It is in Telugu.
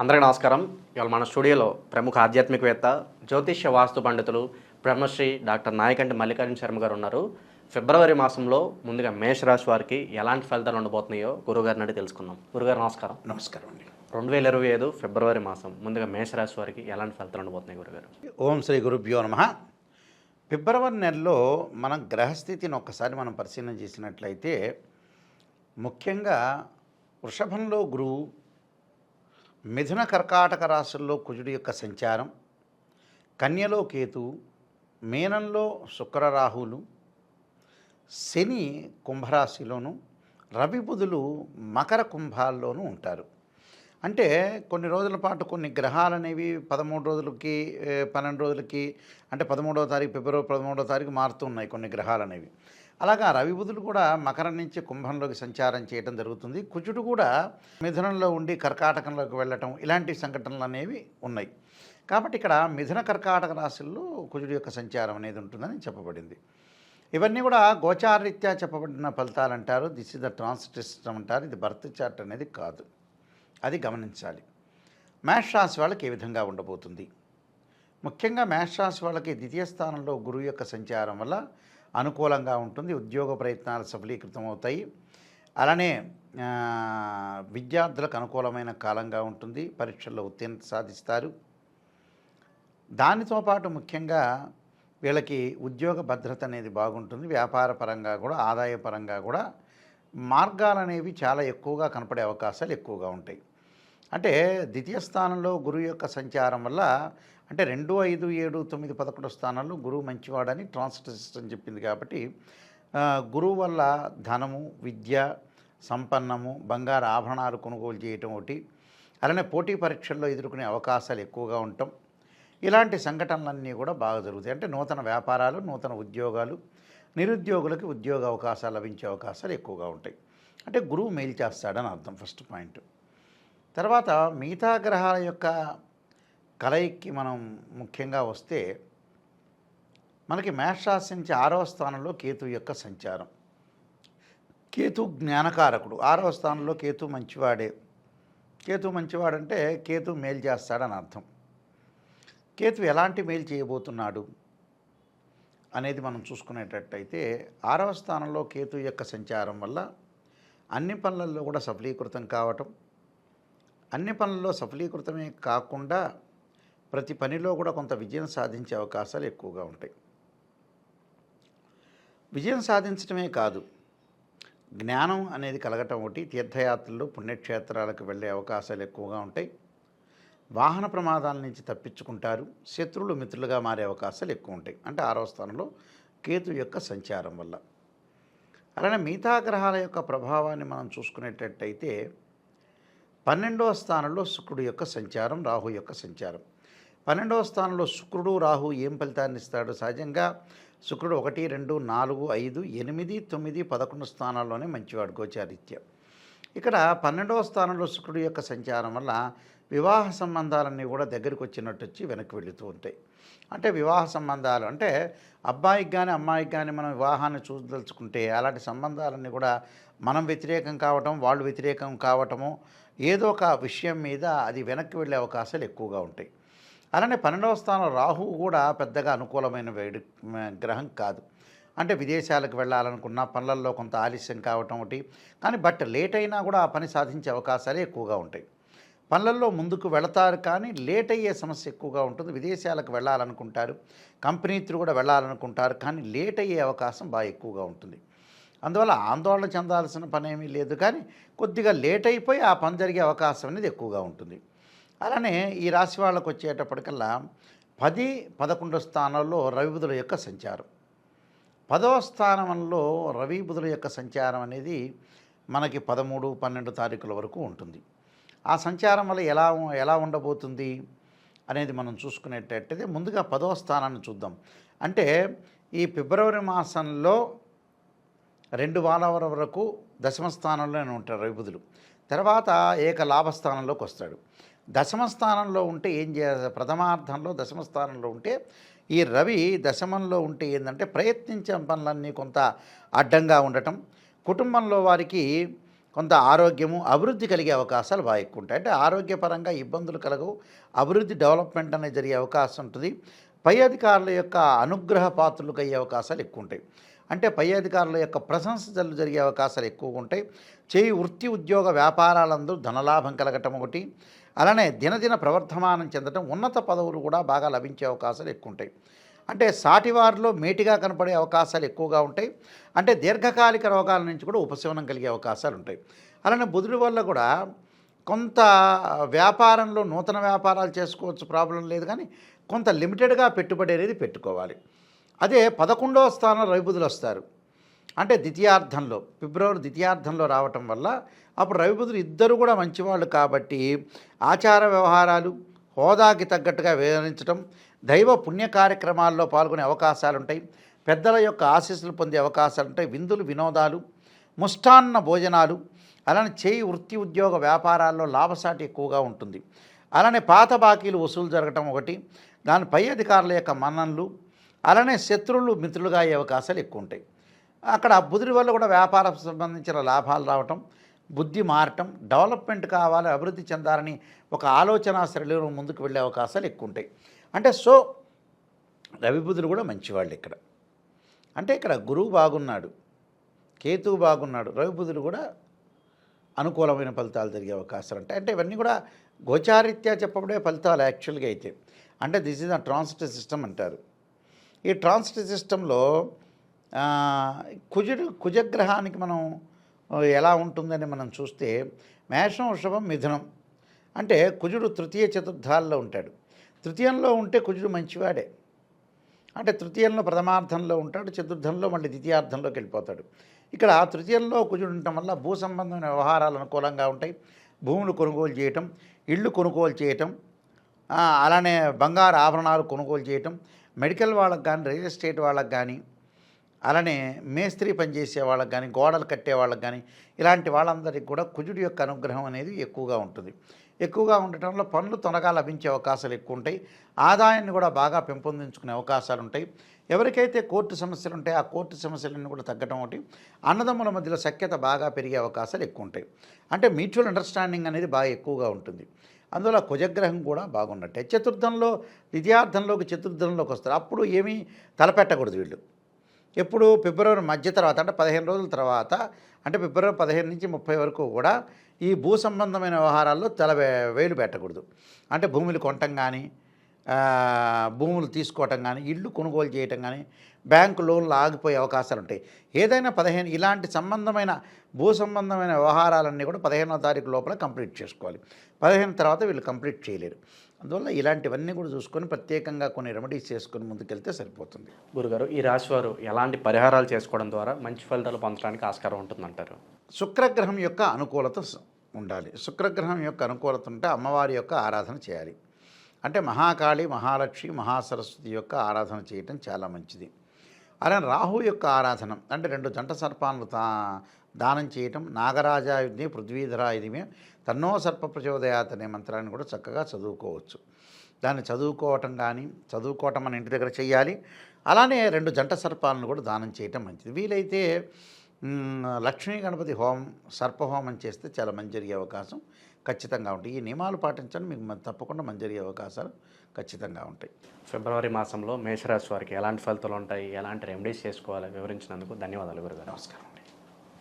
అందరికీ నమస్కారం. ఇవాళ మన స్టూడియోలో ప్రముఖ ఆధ్యాత్మికవేత్త జ్యోతిష్య వాస్తు పండితులు బ్రహ్మశ్రీ డాక్టర్ నాయకంటి మల్లికార్జున శర్మ గారు ఉన్నారు. ఫిబ్రవరి మాసంలో ముందుగా మేషరాశి వారికి ఎలాంటి ఫలితాలు ఉండబోతున్నాయో గురుగారిని అడిగి తెలుసుకుందాం. గురుగారు నమస్కారం. నమస్కారం అండి. రెండు వేల ఇరవై ఐదు ఫిబ్రవరి మాసం ముందుగా మేషరాశి వారికి ఎలాంటి ఫలితాలు ఉండబోతున్నాయి గురుగారు ఓం శ్రీ గురుభ్యో నమ. ఫిబ్రవరి నెలలో మనం గ్రహస్థితిని ఒక్కసారి మనం పరిశీలన చేసినట్లయితే ముఖ్యంగా వృషభంలో గురువు మిథున కర్కాటక రాశుల్లో కుజుడి యొక్క సంచారం కన్యలో కేతు మీనంలో శుక్రరాహులు శని కుంభరాశిలోను రవి బుధులు మకర కుంభాల్లోనూ ఉంటారు. అంటే కొన్ని రోజుల పాటు కొన్ని గ్రహాలు అనేవి పదమూడు రోజులకి పన్నెండు రోజులకి అంటే పదమూడవ తారీఖు ఫిబ్రవరి పదమూడవ తారీఖు మారుతున్నాయి కొన్ని గ్రహాలు అనేవి. అలాగా రవిబుధుడు కూడా మకరం నుంచి కుంభంలోకి సంచారం చేయడం జరుగుతుంది. కుజుడు కూడా మిథునంలో ఉండి కర్కాటకంలోకి వెళ్ళటం ఇలాంటి సంఘటనలు అనేవి ఉన్నాయి. కాబట్టి ఇక్కడ మిథున కర్కాటక రాశుల్లో కుజుడు యొక్క సంచారం అనేది ఉంటుందని చెప్పబడింది. ఇవన్నీ కూడా గోచారరీత్యా చెప్పబడిన ఫలితాలు అంటారు. దిస్ ఇస్ ద ట్రాన్సిట్ అంటారు. ఇది బర్త్ చార్ట్ అనేది కాదు. అది గమనించాలి. మేష రాశి వాళ్ళకి ఏ విధంగా ఉండబోతుంది? ముఖ్యంగా మేష రాశి వాళ్ళకి ద్వితీయ స్థానంలో గురువు యొక్క సంచారం వల్ల అనుకూలంగా ఉంటుంది. ఉద్యోగ ప్రయత్నాలు సఫలీకృతం అవుతాయి అలానే విద్యార్థులకు అనుకూలమైన కాలంగా ఉంటుంది. పరీక్షల్లో ఉత్తీర్ణత సాధిస్తారు. దానితో పాటు ముఖ్యంగా వీళ్ళకి ఉద్యోగ భద్రత అనేది బాగుంటుంది. వ్యాపార పరంగా కూడా ఆదాయ పరంగా కూడా మార్గాలు అనేవి చాలా ఎక్కువగా కనపడే అవకాశాలు ఎక్కువగా ఉంటాయి. అంటే ద్వితీయ స్థానంలో గురువు యొక్క సంచారం వల్ల అంటే రెండు ఐదు ఏడు తొమ్మిది పదకొండు స్థానాల్లో గురువు మంచివాడని ట్రాన్స్ఫర్ సిస్టమ్ చెప్పింది కాబట్టి గురువు వల్ల ధనము విద్య సంపన్నము బంగారు ఆభరణాలు కొనుగోలు చేయటం ఒకటి. అలానే పోటీ పరీక్షల్లో ఎదుర్కొనే అవకాశాలు ఎక్కువగా ఉండటం. ఇలాంటి సంఘటనలన్నీ కూడా బాగా జరుగుతాయి. అంటే నూతన వ్యాపారాలు నూతన ఉద్యోగాలు నిరుద్యోగులకి ఉద్యోగ అవకాశాలు లభించే అవకాశాలు ఎక్కువగా ఉంటాయి. అంటే గురువు మేలు చేస్తాడని అర్థం ఫస్ట్ పాయింట్. తర్వాత మిగతా గ్రహాల యొక్క కలయికి మనం ముఖ్యంగా వస్తే మనకి మేషరాశి నుంచి ఆరవ స్థానంలో కేతు యొక్క సంచారం. కేతు జ్ఞానకారకుడు. ఆరవ స్థానంలో కేతు మంచివాడే. కేతు మంచివాడంటే కేతు మేలు చేస్తాడని అర్థం. కేతు ఎలాంటి మేలు చేయబోతున్నాడు అనేది మనం చూసుకునేటట్టయితే ఆరవ స్థానంలో కేతు యొక్క సంచారం వల్ల అన్ని పనులలో కూడా సఫలీకృతం కావటం అన్ని పనుల్లో సఫలీకృతమే కాకుండా ప్రతి పనిలో కూడా కొంత విజయం సాధించే అవకాశాలు ఎక్కువగా ఉంటాయి. విజయం సాధించడమే కాదు జ్ఞానం అనేది కలగటం ఒకటి తీర్థయాత్రలు పుణ్యక్షేత్రాలకు వెళ్ళే అవకాశాలు ఎక్కువగా ఉంటాయి. వాహన ప్రమాదాల నుంచి తప్పించుకుంటారు శత్రువులు మిత్రులుగా మారే అవకాశాలు ఎక్కువ ఉంటాయి. అంటే ఆరవ స్థానంలో కేతు యొక్క సంచారం వల్ల. అలానే మిగతా గ్రహాల యొక్క ప్రభావాన్ని మనం చూసుకునేటట్టయితే పన్నెండవ స్థానంలో శుక్రుడు యొక్క సంచారం రాహు యొక్క సంచారం. పన్నెండవ స్థానంలో శుక్రుడు రాహు ఏం ఫలితాన్ని ఇస్తాడు? సహజంగా శుక్రుడు ఒకటి రెండు నాలుగు ఐదు ఎనిమిది తొమ్మిది పదకొండు స్థానాల్లోనే మంచివాడు గోచారిత్యం. ఇక్కడ పన్నెండవ స్థానంలో శుక్రుడు యొక్క సంచారం వల్ల వివాహ సంబంధాలన్నీ కూడా దగ్గరికి వచ్చినట్టు వచ్చి వెనక్కి వెళుతూ ఉంటాయి. అంటే వివాహ సంబంధాలు. అంటే అబ్బాయికి కానీ అమ్మాయికి కానీ మనం వివాహాన్ని చూదలుచుకుంటే అలాంటి సంబంధాలన్నీ కూడా మనం వ్యతిరేకం కావటం వాళ్ళు వ్యతిరేకం కావటము ఏదో ఒక విషయం మీద అది వెనక్కి వెళ్ళే అవకాశాలు ఎక్కువగా ఉంటాయి. అలానే పన్నెండవ స్థానం రాహువు కూడా పెద్దగా అనుకూలమైన వేడి గ్రహం కాదు. అంటే విదేశాలకు వెళ్ళాలనుకున్న పనులలో కొంత ఆలస్యం కావటం ఒకటి. కానీ బట్ లేట్ అయినా కూడా ఆ పని సాధించే అవకాశాలే ఎక్కువగా ఉంటాయి. పనులలో ముందుకు వెళతారు కానీ లేట్ అయ్యే సమస్య ఎక్కువగా ఉంటుంది. విదేశాలకు వెళ్ళాలనుకుంటారు. కంపెనీ త్రూ కూడా వెళ్ళాలనుకుంటారు కానీ లేట్ అయ్యే అవకాశం బాగా ఎక్కువగా ఉంటుంది. అందువల్ల ఆందోళన చెందాల్సిన పని ఏమీ లేదు కానీ కొద్దిగా లేట్ అయిపోయి ఆ పని జరిగే అవకాశం అనేది ఎక్కువగా ఉంటుంది. అలానే ఈ రాశి వాళ్ళకు వచ్చేటప్పటికల్లా పది పదకొండు స్థానాల్లో రవి బుధుల యొక్క సంచారం. పదవ స్థానంలో రవి బుధుల యొక్క సంచారం అనేది మనకి పదమూడు పన్నెండు తారీఖుల వరకు ఉంటుంది. ఆ సంచారం వల్ల ఎలా ఎలా ఉండబోతుంది అనేది మనం చూసుకునేటట్టయితే ముందుగా పదవ స్థానాన్ని చూద్దాం. అంటే ఈ ఫిబ్రవరి మాసంలో రెండు వారాల వరకు దశమ స్థానంలోనే ఉంటారు రవిబుధులు తర్వాత ఏక లాభస్థానంలోకి వస్తాడు. దశమ స్థానంలో ఉంటే ఏం చేయాలి? ప్రథమార్థంలో దశమ స్థానంలో ఉంటే ఈ రవి దశమంలో ఉంటే ఏంటంటే ప్రయత్నించే పనులన్నీ కొంత అడ్డంగా ఉండటం. కుటుంబంలో వారికి కొంత ఆరోగ్యము అభివృద్ధి కలిగే అవకాశాలు బాగా ఎక్కువ ఉంటాయి. అంటే ఆరోగ్యపరంగా ఇబ్బందులు కలగవు. అభివృద్ధి డెవలప్మెంట్ అనేది జరిగే అవకాశం ఉంటుంది. పై అధికారుల యొక్క అనుగ్రహ పాత్రలకు అయ్యే అవకాశాలు ఎక్కువ ఉంటాయి. అంటే పై అధికారుల యొక్క ప్రశంసలు జరిగే అవకాశాలు ఎక్కువగా ఉంటాయి. చేయి వృత్తి ఉద్యోగ వ్యాపారాలందు ధనలాభం కలగటం ఒకటి. అలానే దినదిన ప్రవర్ధమానం చెందడం ఉన్నత పదవులు కూడా బాగా లభించే అవకాశాలు ఎక్కువ ఉంటాయి. అంటే సాటివారిలో మేటిగా కనపడే అవకాశాలు ఎక్కువగా ఉంటాయి. అంటే దీర్ఘకాలిక రోగాల నుంచి కూడా ఉపశమనం కలిగే అవకాశాలు ఉంటాయి. అలానే బుధుడి వల్ల కూడా కొంత వ్యాపారంలో నూతన వ్యాపారాలు చేసుకోవచ్చు ప్రాబ్లం లేదు కానీ కొంత లిమిటెడ్గా పెట్టుబడి అనేది పెట్టుకోవాలి. అదే పదకొండవ స్థానం రవిబుధులు వస్తారు. అంటే ద్వితీయార్థంలో ఫిబ్రవరి ద్వితీయార్థంలో రావటం వల్ల అప్పుడు రవిబుధులు ఇద్దరు కూడా మంచివాళ్ళు కాబట్టి ఆచార వ్యవహారాలు హోదాకి తగ్గట్టుగా వివరించడం దైవ పుణ్య కార్యక్రమాల్లో పాల్గొనే అవకాశాలు ఉంటాయి పెద్దల యొక్క ఆశీస్సులు పొందే అవకాశాలు ఉంటాయి విందులు వినోదాలు ముష్టాన్న భోజనాలు అలానే చేయి వృత్తి ఉద్యోగ వ్యాపారాల్లో లాభసాటి ఎక్కువగా ఉంటుంది. అలానే పాత బాకీలు వసూలు జరగటం ఒకటి దాని పై అధికారుల యొక్క మన్ననలు అలానే శత్రువులు మిత్రులుగా అయ్యే అవకాశాలు ఎక్కువ ఉంటాయి అక్కడ బుధుడి వల్ల కూడా వ్యాపారం సంబంధించిన లాభాలు రావటం బుద్ధి మారటం డెవలప్మెంట్ కావాలి అభివృద్ధి చెందాలని ఒక ఆలోచన శైలిలో ముందుకు వెళ్ళే అవకాశాలు ఎక్కువ ఉంటాయి అంటే సో రవిబుధుడు కూడా మంచివాళ్ళు ఇక్కడ. అంటే ఇక్కడ గురువు బాగున్నాడు కేతువు బాగున్నాడు రవిబుధుడు కూడా అనుకూలమైన ఫలితాలు జరిగే అవకాశాలు ఉంటాయి. అంటే ఇవన్నీ కూడా గోచారీత్యా చెప్పబడే ఫలితాలు యాక్చువల్గా అయితే. అంటే this is the transit system అంటారు. ఈ ట్రాన్సిట్ సిస్టంలో కుజుడు కుజగ్రహానికి మనం ఎలా ఉంటుందని మనం చూస్తే మేషం వృషభం మిథునం. అంటే కుజుడు తృతీయ చతుర్థాల్లో ఉంటాడు. తృతీయంలో ఉంటే కుజుడు మంచివాడే. అంటే తృతీయంలో ప్రథమార్థంలో ఉంటాడు చతుర్థంలో మళ్ళీ ద్వితీయార్థంలోకి వెళ్ళిపోతాడు. ఇక్కడ తృతీయంలో కుజుడు ఉండటం వల్ల భూ సంబంధమైన వ్యవహారాలు అనుకూలంగా ఉంటాయి. భూములు కొనుగోలు చేయటం ఇళ్ళు కొనుగోలు చేయటం అలానే బంగారు ఆభరణాలు కొనుగోలు చేయటం మెడికల్ వాళ్ళకి కానీ రియల్ ఎస్టేట్ వాళ్ళకి కానీ అలానే మేస్త్రి పనిచేసే వాళ్ళకి కానీ గోడలు కట్టే వాళ్ళకి కానీ ఇలాంటి వాళ్ళందరికీ కూడా కుజుడి యొక్క అనుగ్రహం అనేది ఎక్కువగా ఉంటుంది. ఎక్కువగా ఉండటంలో పనులు త్వరగా లభించే అవకాశాలు ఎక్కువ ఉంటాయి. ఆదాయాన్ని కూడా బాగా పెంపొందించుకునే అవకాశాలు ఉంటాయి. ఎవరికైతే కోర్టు సమస్యలు ఉంటాయి ఆ కోర్టు సమస్యలన్నీ కూడా తగ్గడం ఒకటి. అన్నదమ్ముల మధ్యలో సఖ్యత బాగా పెరిగే అవకాశాలు ఎక్కువ ఉంటాయి. అంటే మ్యూచువల్ అండర్స్టాండింగ్ అనేది బాగా ఎక్కువగా ఉంటుంది. అందువల్ల కుజగ్రహం కూడా బాగున్నట్టే. చతుర్థంలో ద్వితీయార్థంలోకి చతుర్థంలోకి వస్తారు. అప్పుడు ఏమీ తలపెట్టకూడదు వీళ్ళు. ఎప్పుడు ఫిబ్రవరి మధ్య తర్వాత అంటే పదిహేను రోజుల తర్వాత అంటే ఫిబ్రవరి పదిహేను నుంచి ముప్పై వరకు కూడా ఈ భూ సంబంధమైన వ్యవహారాల్లో తల వేలు పెట్టకూడదు. అంటే భూములు కొనటం కానీ భూములు తీసుకోవటం కానీ ఇల్లు కొనుగోలు చేయటం కానీ బ్యాంకు లోన్లు ఆగిపోయే అవకాశాలు ఉంటాయి. ఏదైనా పదిహేను ఇలాంటి సంబంధమైన భూ సంబంధమైన వ్యవహారాలన్నీ కూడా పదిహేనో తారీఖు లోపల కంప్లీట్ చేసుకోవాలి. పదిహేను తర్వాత వీళ్ళు కంప్లీట్ చేయలేరు. అందువల్ల ఇలాంటివన్నీ కూడా చూసుకొని ప్రత్యేకంగా కొన్ని రెమెడీస్ చేసుకొని ముందుకెళ్తే సరిపోతుంది. గురుగారు ఈ రాశి వారు ఎలాంటి పరిహారాలు చేసుకోవడం ద్వారా మంచి ఫలితాలు పొందడానికి ఆస్కారం ఉంటుందంటారు? శుక్రగ్రహం యొక్క అనుకూలత ఉండాలి. శుక్రగ్రహం యొక్క అనుకూలత ఉంటే అమ్మవారి యొక్క ఆరాధన చేయాలి. అంటే మహాకాళి మహాలక్ష్మి మహాసరస్వతి యొక్క ఆరాధన చేయటం చాలా మంచిది. అలానే రాహు యొక్క ఆరాధన అంటే రెండు జంట సర్పాలను తా దానం చేయటం నాగరాజాయుధిని పృథ్వీధరాయుధిమే తన్నో సర్ప ప్రచోదయాత్ అనే మంత్రాన్ని కూడా చక్కగా చదువుకోవచ్చు. దాన్ని చదువుకోవటం కానీ చదువుకోవటం మన ఇంటి దగ్గర చేయాలి అలానే రెండు జంట సర్పాలను కూడా దానం చేయటం మంచిది. వీలైతే లక్ష్మీ గణపతి హోమం సర్పహోమం చేస్తే చాలా మంచి జరిగే అవకాశం ఖచ్చితంగా ఉంటాయి. ఈ నియమాలు పాటించండి మీకు తప్పకుండా మంచి జరిగే అవకాశాలు ఖచ్చితంగా ఉంటాయి. ఫిబ్రవరి మాసంలో మేషరాశి వారికి ఎలాంటి ఫలితాలు ఉంటాయి? ఎలాంటి రెమెడీస్ చేసుకోవాలి? వివరించినందుకు ధన్యవాదాలు గురుగారు. నమస్కారం.